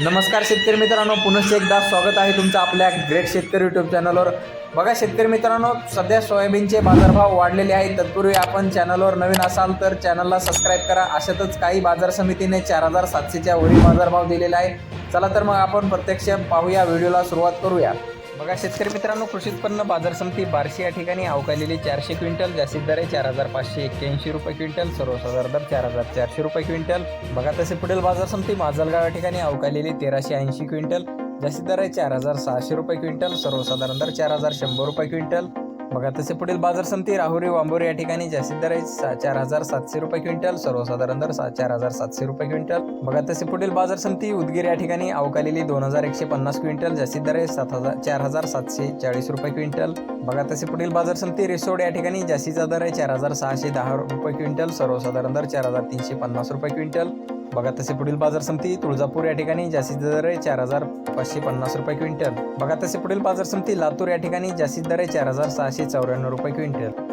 नमस्कार शेतकरी मित्रांनो पुनश्च एकदा स्वागत आहे तुमचं आपल्या ग्रेट शेतकरी यूट्यूब चॅनलवर बघा शेतकरी मित्रांनो सध्या सोयाबीनचे बाजारभाव वाढलेले आहेत. तत्पूर्वी आपण चॅनलवर नवीन असाल तर चॅनलला सबस्क्राईब करा. अशातच काही बाजार समितीने चार हजार सातशेच्या वरील बाजारभाव दिलेला आहे. चला तर मग आपण प्रत्यक्ष पाहूया व्हिडिओला सुरुवात करूया. बघा शेतकरी मित्रांनो कृषी उत्पन्न बाजार समिती बारशी या ठिकाणी अवकालेली चारशे क्विंटल जास्तीत दर आहे चार हजार पाचशे एक्क्याऐंशी रुपये क्विंटल सर्वसाधारण दर चार हजार चारशे रुपये क्विंटल. बघा तसे पुढील बाजार समिती माजलगाव या ठिकाणी अवकालेली तेराशे ऐंशी क्विंटल जास्तीत दर आहे चार हजार सहाशे रुपये क्विंटल सर्वसाधारण दर चार हजार शंभर रुपये क्विंटल. बघा तसे पुढील बाजार समिती राहुरी वांबोरी या ठिकाणी जास्तीत दर आहे सा- चार हजार सातशे रुपये क्विंटल सर्वसाधारण दर सा- चार हजार सातशे रुपये क्विंटल. बघा तसे पुढील बाजार समिती उदगीर या ठिकाणी अवकालेली दोन हजार एकशे पन्नास क्विंटल जास्तीत दर आहे सात हजार चार हजार सातशे चाळीस रुपये क्विंटल. बघा तसे पुढील बाजार समिती रिसोड या ठिकाणी जास्तीचा दर आहे चार हजार सहाशे दहा रुपये क्विंटल सर्वसाधारण दर चार हजार तीनशे पन्नास रुपये क्विंटल. बघा तसे पुढील बाजार समिती तुळजापूर या ठिकाणी जास्तीत दर आहे चार हजार पाचशे पन्नास रुपये क्विंटल. बघा तसे पुढील बाजार समिती लातूर या ठिकाणी जास्तीत दर आहे चार हजार सहाशे चौऱ्याण्णव रुपये क्विंटल.